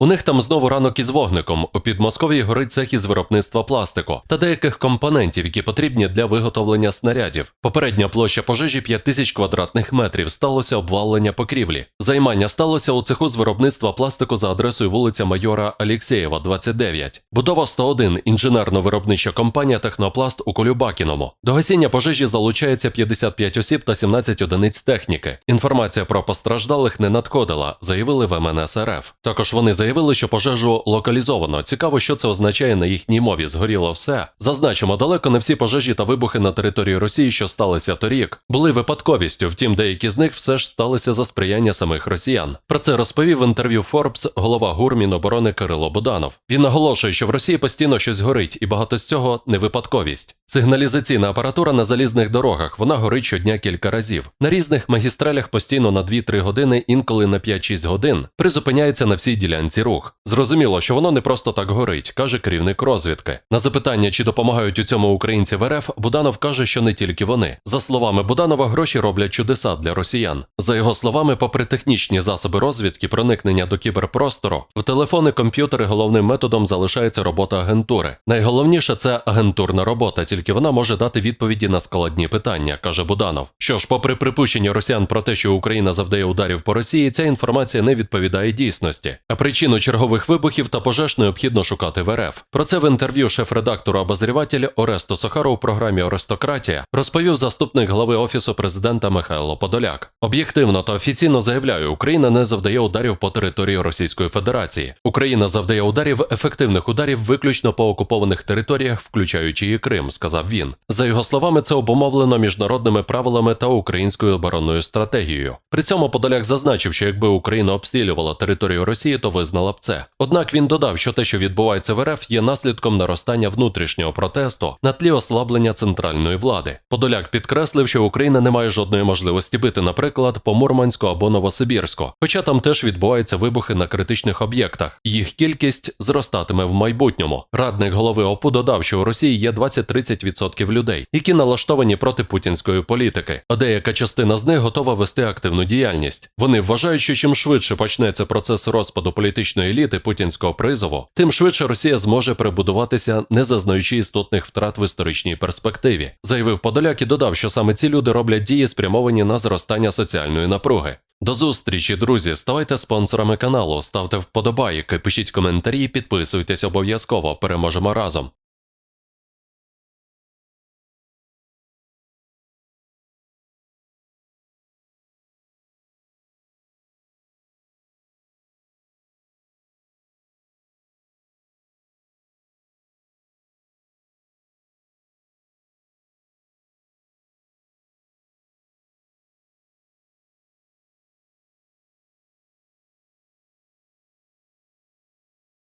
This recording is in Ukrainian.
У них там знову ранок із вогником. У Підмосков'ї горить цех із виробництва пластику та деяких компонентів, які потрібні для виготовлення снарядів. Попередня площа пожежі 5000 квадратних метрів. Сталося обвалення покрівлі. Займання сталося у цеху з виробництва пластику за адресою вулиця Майора Алєксєєва, 29. Будова 101, інженерно-виробнича компанія Технопласт у Колюбакіному. До гасіння пожежі залучається 55 осіб та 17 одиниць техніки. Інформація про постраждалих не надходила, заявили в МНС РФ. Також вони заявили, що пожежу локалізовано. Цікаво, що це означає на їхній мові. Згоріло все. Зазначимо, далеко не всі пожежі та вибухи на території Росії, що сталися торік, були випадковістю. Втім, деякі з них все ж сталися за сприяння самих росіян. Про це розповів в інтерв'ю Forbes голова ГУР Міноборони Кирило Буданов. Він наголошує, що в Росії постійно щось горить, і багато з цього не випадковість. Сигналізаційна апаратура на залізних дорогах вона горить щодня кілька разів. На різних магістралях постійно на 2-3 години, інколи на 5-6 годин, призупиняється на всій ділянці рух. Зрозуміло, що воно не просто так горить, каже керівник розвідки. На запитання, чи допомагають у цьому українці в РФ, Буданов каже, що не тільки вони. За словами Буданова, гроші роблять чудеса для росіян. За його словами, попри технічні засоби розвідки, проникнення до кіберпростору, в телефони, комп'ютери головним методом залишається робота агентури. Найголовніше це агентурна робота, тільки вона може дати відповіді на складні питання, каже Буданов. Що ж, попри припущення росіян про те, що Україна завдає ударів по Росії, ця інформація не відповідає дійсності. А причину чергових вибухів та пожеж необхідно шукати в РФ. Про це в інтерв'ю шеф-редактору обозріватель Оресто Сахаров у програмі Аристократія розповів заступник глави офісу президента Михайло Подоляк. Об'єктивно та офіційно заявляю, Україна не завдає ударів по території Російської Федерації. Україна завдає ударів ефективних ударів виключно по окупованих територіях, включаючи і Крим, сказав він. За його словами, це обумовлено міжнародними правилами та українською оборонною стратегією. При цьому Подоляк зазначив, що якби Україна обстрілювала територію Росії, то визнала б це. Однак він додав, що те, що відбувається в РФ, є наслідком наростання внутрішнього протесту на тлі ослаблення центральної влади. Подоляк підкреслив, що Україна не має жодної можливості бити, наприклад, по Мурманську або Новосибірську, хоча там теж відбуваються вибухи на критичних об'єктах. Їх кількість зростатиме в майбутньому. Радник голови ОПУ додав, що у Росії є 20-30% людей, які налаштовані проти путінської політики, а деяка частина з них готова вести активну діяльність. Вони вважають, що чим швидше почнеться процес розпаду політичної еліти путінського призову, тим швидше Росія зможе перебудуватися, не зазнаючи істотних втрат в історичній перспективі. Заявив Подоляк і додав, що саме ці люди роблять дії, спрямовані на зростання соціальної напруги. До зустрічі, друзі. Ставайте спонсорами каналу, ставте вподобайки, пишіть коментарі, підписуйтесь обов'язково. Переможемо разом.